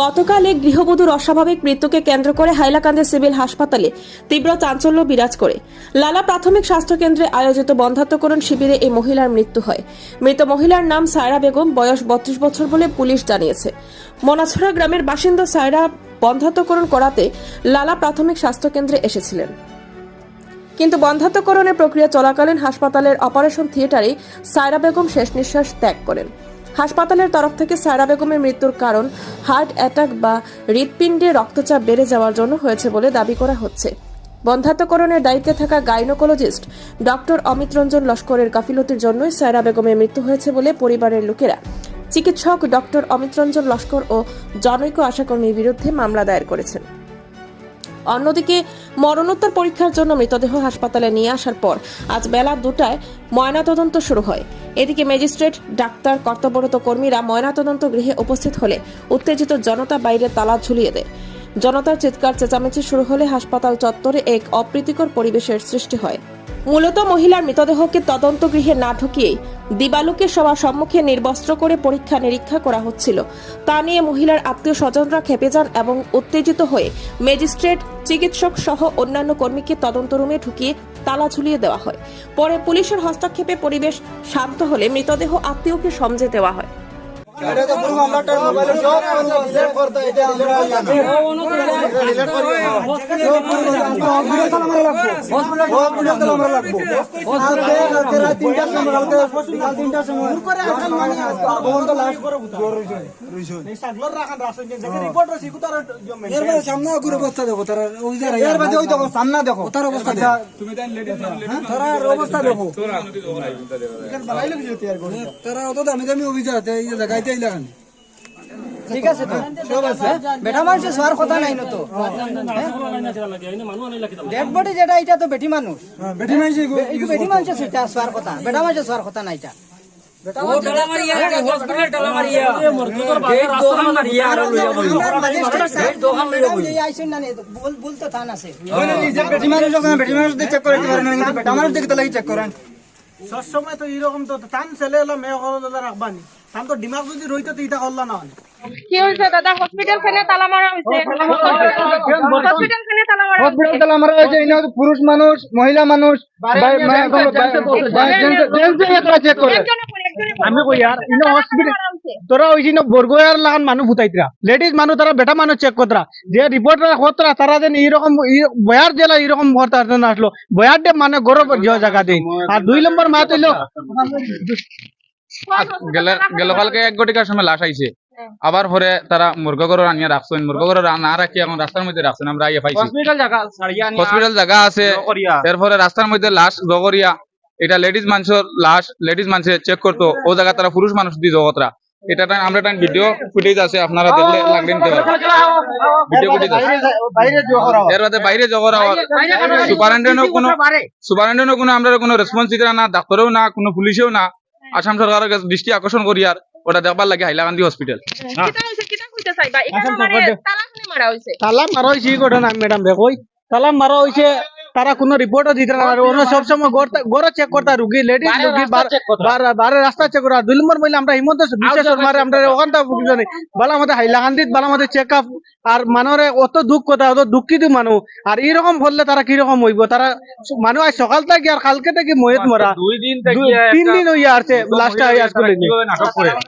গতকাল গৃহবধূর অস্বাভাবিক মৃত্যুকে কেন্দ্র করে হাইলাকান্দি সিভিল হাসপাতালে তীব্র চাঞ্চল্য বিরাজ করে। লালা প্রাথমিক স্বাস্থ্য কেন্দ্রে আয়োজিত বন্ধাত্মকরণ শিবিরে এই মহিলার মৃত্যু হয়। মৃত মহিলার নাম সায়রা বেগম, বয়স বত্রিশ বছর বলে পুলিশ জানিয়েছে। মনাছড়া গ্রামের বাসিন্দা সায়রা বন্ধাত্মকরণ করাতে লালা প্রাথমিক স্বাস্থ্য কেন্দ্রে এসেছিলেন। কিন্তু বন্ধাত্মকরণের প্রক্রিয়া চলাকালীন হাসপাতালের অপারেশন থিয়েটারে সায়রা বেগম শেষ নিঃশ্বাস ত্যাগ করেন। হাসপাতালের তরফ থেকে সায়রা বেগমের মৃত্যুর কারণ, হার্ট অ্যাটাক বা হৃৎপিণ্ডে রক্তচাপ বেড়ে যাওয়ার জন্য হয়েছে বলে দাবি করা হচ্ছে। বন্ধাত্মকরণের দায়িত্বে থাকা গাইনোকোলজিস্ট ডক্টর অমিত রঞ্জন লস্করের গাফিলতির জন্যই সায়রা বেগমের মৃত্যু হয়েছে বলে পরিবারের লোকেরা। চিকিৎসক ডক্টর অমিত রঞ্জন লস্কর ও জনৈক আশাকর্মীর বিরুদ্ধে মামলা দায়ের করেছেন। অন্যদিকে মরণোত্তর পরীক্ষার জন্য মৃতদেহ হাসপাতালে নিয়ে আসার পর আজ বেলা দুটায় ময়নাতদন্ত শুরু হয়। এদিকে ম্যাজিস্ট্রেট, ডাক্তার, কর্তব্যরত কর্মীরা ময়নাতদন্ত গৃহে উপস্থিত হলে উত্তেজিত জনতা বাইরে তালা ঝুলিয়ে দেয়। জনতার চিৎকার চেঁচামেচি শুরু হলে হাসপাতাল চত্বরে এক অপ্রীতিকর পরিবেশের সৃষ্টি হয়। মূলত মহিলার মৃতদেহকে তদন্ত গৃহে না ঢুকিয়েই দিবালুকে সবার সম্মুখে নির্বস্ত্র করে পরীক্ষা নিরীক্ষা করা হচ্ছিল। তা নিয়ে মহিলার আত্মীয় স্বজনরা খেপে যান এবং উত্তেজিত হয়ে ম্যাজিস্ট্রেট, চিকিৎসক সহ অন্যান্য কর্মীকে তদন্ত রুমে ঢুকিয়ে তালা ঝুলিয়ে দেওয়া হয়। পরে পুলিশের হস্তক্ষেপে পরিবেশ শান্ত হলে মৃতদেহ আত্মীয়কে সমঝে দেওয়া হয়। সামনে ঘুরে অবস্থা দেখো তারা ওই দেখো সামনে দেখো তার অবস্থা দেখো তারা অবস্থা দেখো তারা অত দামি দামি অভিযোগ এই জায়গায় আইলা কেন? ঠিক আছে তো? সব আছে বেটা মানুষের শোয়ার কথা নাই না তো। ডেড বডি যেটা এটা তো বেটি মানুষ। বেটি মাইছে বেটি মানুষের সেটা কথা বেটা কথা নাই এটা। সবসময় তো এরকম তো টান ছেলে হলো মেয়ে হলো রাখবানি তান তো ডিমাগ যদি রইতো তো ইটা করলা না কি হয়েছে দাদা? হসপিটাল খানে তালা মারা হয়েছে। হসপিটাল খানে তালা মারা হসপিটাল আমরা হয়েছে ইনি হচ্ছে পুরুষ মানুষ মহিলা মানুষ। আমি কই আর ইনো হসপিটাল তোরা ওই জিনো বরগয়ার লাগান মানুষ ফুটাইতরা লেডিস মানুষ তারা বেটা মানুষ চেক করতরা। যে রিপোর্ট হতরা তারা যেন এইরকম বয়ার জেলা এইরকম হরতা আসলো বয়ার ডে মানে গরব জায়গা দেই। আর দুই নম্বর মাত হইল গেলকালকে এক ঘটিকার সময় লাশ আইছে আবার পরে তারা মুরগগর আনিয়া রাখছেন মুরগগর না রাখি এখন রাস্তার মধ্যে রাখছেন আমরা ইয়ে পাইছি। হসপিটাল জায়গা সারিয়া হসপিটাল জায়গা আছে। এরপরে রাস্তার মধ্যে লাশ জগরিয়া এটা লেডিস মানুষের লাশ লেডিস মানুষে চেক করতো ও জায়গা তারা পুরুষ মানুষ দি জগতরা এটা একটা আমরা একটা ভিডিও ফুটেজ আছে আপনারা দেখলে লাগলে নিতে ভিডিও ফুটেজ বাইরে জোহর এর বাদে বাইরে জগরা সুপারিনটেন্ডেন্টও কোনো কোনো আমরা কোনো রেসপন্স দিতে না ডাক্তারও না কোনো পুলিশেও না। আসাম সরকারের কাছে দৃষ্টি আকর্ষণ করি আর ওটা দেখবার লাগে হাইলাকান্দি হসপিটাল কইতে চাইবা? এখানে মারে, তালা মারা হয়েছে। তালাম মারা হয়েছে ঘটনা ম্যাডাম তালাম মারা হয়েছে তারা কোনো রিপোর্টও দিতে না ওরা সবসময় গড় চেক করতা রুগী লেডিস রুগী বারে রাস্তা চেক করা দুই নম্বর বলে আমরা হিমন্ত বিশ্ব শর্মারে আমরা ওখান থেকে বুঝলি বালা আমাদের হাইলাকান্দিত বালা আমাদের চেক আপ আর মানুষের অত দুঃখ কথা অত দুঃখিত মানুষ আর এইরকম হলে তারা কীরকম হইব? তারা মানুষ আজ সকাল থেকে আর কালকে থেকে মহিত মরা। তিন দিন হইয়া আসছে লাস্টটা আজকে